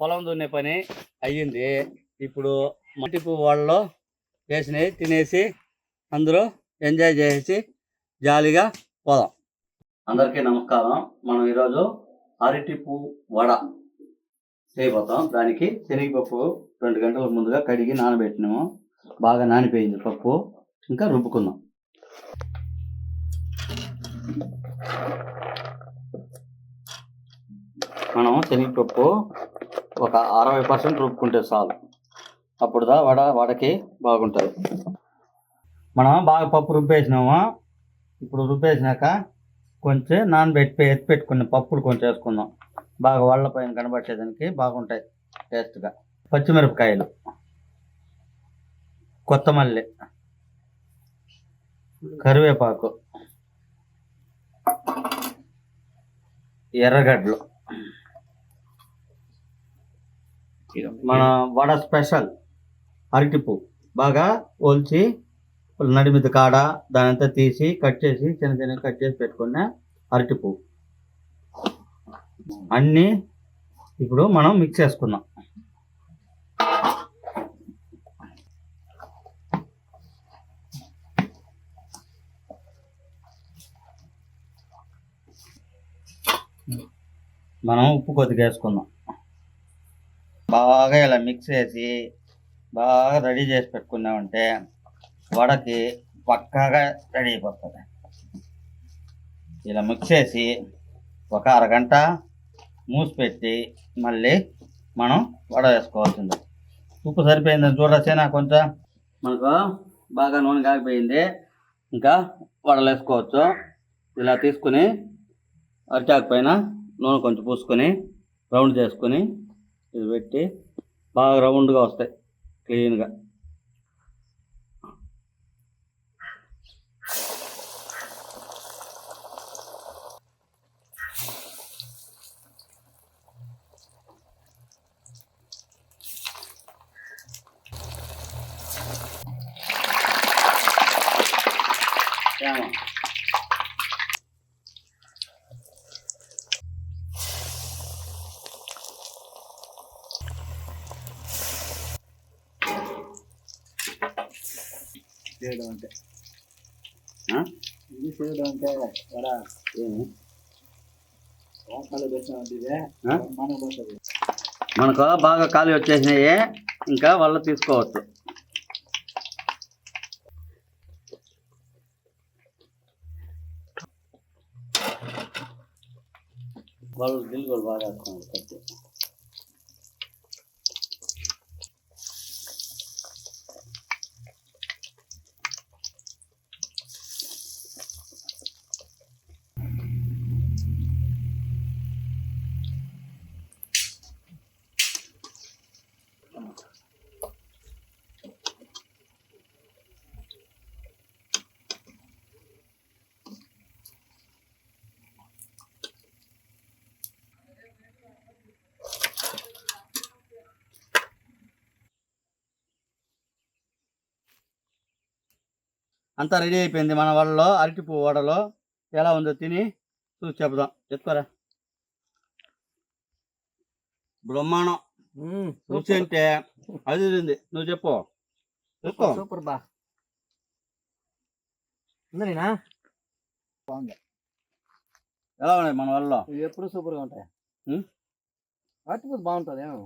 పొలం దున్నే పని అయ్యింది. ఇప్పుడు మట్టిపు వాళ్ళలో వేసినవి తినేసి అందరూ ఎంజాయ్ చేసి జాలీగా పోదాం. అందరికీ నమస్కారం. మనం ఈరోజు అరటిపు వడ చేయబోతాం. దానికి శనగపప్పు రెండు గంటల ముందుగా కడిగి నానబెట్టినాము. బాగా నానిపోయింది పప్పు. ఇంకా రుబ్బుకుందాం. మనం శనగపప్పు ఒక అరవై పర్సెంట్ రుబ్బుకుంటే చాలు. అప్పుడు దా వడ వడకి బాగుంటుంది. మనం బాగా పప్పు రుబ్బేసినాము? ఇప్పుడు రుబ్బేసినాక కొంచెం నానబెట్టి ఎత్తి పెట్టుకున్న పప్పులు కొంచెం వేసుకుందాం. బాగా వాళ్ళ పైన కనబట్టేదానికి బాగుంటాయి టేస్ట్గా. పచ్చిమిరపకాయలు కొత్తమల్లి కరివేపాకు ఎర్రగడ్డలు. మన వడ స్పెషల్ అరటిపు. బాగా ఒలిచి నడిమిది కాడ దానంతా తీసి కట్ చేసి చిన్న చిన్న కట్ చేసి పెట్టుకున్న అరటిపు. అన్నీ ఇప్పుడు మనం మిక్స్ చేసుకుందాం. మనం ఉప్పు కొద్దిగా వేసుకుందాం. బాగా ఇలా మిక్స్ చేసి బాగా రెడీ చేసి పెట్టుకున్నామంటే వడకి పక్కాగా రెడీ అయిపోతుంది. ఇలా మిక్స్ చేసి ఒక అరగంట మూసిపెట్టి మళ్ళీ మనం వడ వేసుకోవాల్సింది. ఉప్పు సరిపోయిందని చూడొచ్చేనా కొంచెం? మనకు బాగా నూనె కాగిపోయింది. ఇంకా వడలు వేసుకోవచ్చు. ఇలా తీసుకుని అరిటాకు పైన నూనె కొంచెం పూసుకొని రౌండ్ చేసుకొని ఇది పెట్టి బాగా రౌండ్గా వస్తాయి క్లీన్గా Yeah. చేయడం అంటే ఆ? ఇది చేయడం అంటే వడ ఏమి? వాసాలు పెట్టినామంటే ఇదే ఆ? మనం పోతుంది మనకు బాగా ఖాళీ వచ్చేసినాయి ఇంకా వాళ్ళు తీసుకోవచ్చు వాళ్ళు దిల్ కూడా బాగా వేసుకున్నారు అంతా రెడీ అయిపోయింది. మన వాళ్ళలో అరటి పువ్వు వడలో ఎలా ఉందో తిని చూసి చెప్దాం. చెప్తారా? బ్రహ్మాండం. రుచి అంటే అది ఉంది నువ్వు చెప్పు. చెప్పు. సూపర్ బా. ఉందనేనా? బాగుంది. ఎలా ఉన్నాయి మన వాళ్ళలో ఇవి ఎప్పుడు సూపర్గా ఉంటాయి? వాటిపూత బాగుంటుంది ఏమో